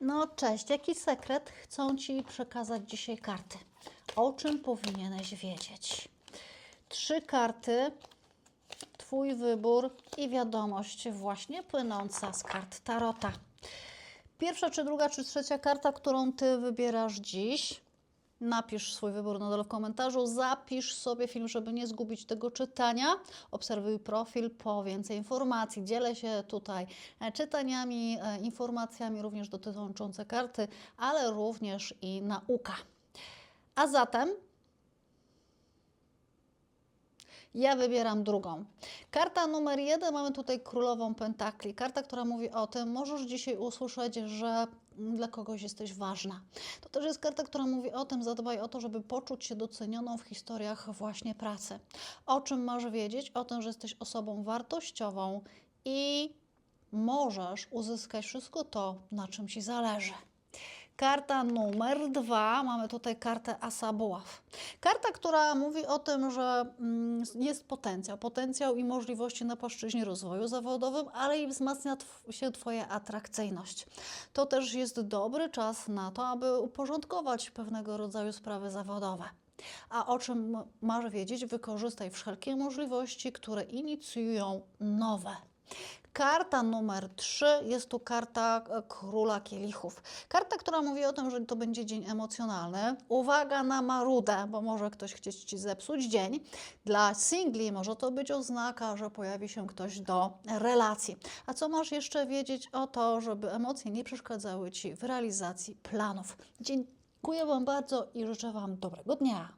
No cześć, jaki sekret chcą Ci przekazać dzisiaj karty? O czym powinieneś wiedzieć? Trzy karty, Twój wybór i wiadomość właśnie płynąca z kart Tarota. Pierwsza, czy druga, czy trzecia karta, którą Ty wybierasz dziś, napisz swój wybór na w komentarzu, zapisz sobie film, żeby nie zgubić tego czytania. Obserwuj profil po więcej informacji. Dzielę się tutaj e, czytaniami, e, informacjami również dotyczące karty, ale również i nauka. A zatem ja wybieram drugą. Karta numer jeden, mamy tutaj królową pentakli. Karta, która mówi o tym, możesz dzisiaj usłyszeć, że dla kogoś jesteś ważna. To też jest karta, która mówi o tym, zadbaj o to, żeby poczuć się docenioną w historiach właśnie pracy. O czym masz wiedzieć? O tym, że jesteś osobą wartościową i możesz uzyskać wszystko to, na czym ci zależy. Karta numer dwa, mamy tutaj kartę Asa Buław. Karta, która mówi o tym, że mm, jest potencjał, potencjał i możliwości na płaszczyźnie rozwoju zawodowym, ale i wzmacnia się Twoja atrakcyjność. To też jest dobry czas na to, aby uporządkować pewnego rodzaju sprawy zawodowe. A o czym masz wiedzieć? Wykorzystaj wszelkie możliwości, które inicjują nowe. Karta numer 3 jest tu karta e, króla kielichów. Karta, która mówi o tym, że to będzie dzień emocjonalny. Uwaga na marudę, bo może ktoś chcieć ci zepsuć dzień. Dla singli może to być oznaka, że pojawi się ktoś do relacji. A co masz jeszcze wiedzieć o to, żeby emocje nie przeszkadzały ci w realizacji planów? Dziękuję Wam bardzo i życzę Wam dobrego dnia.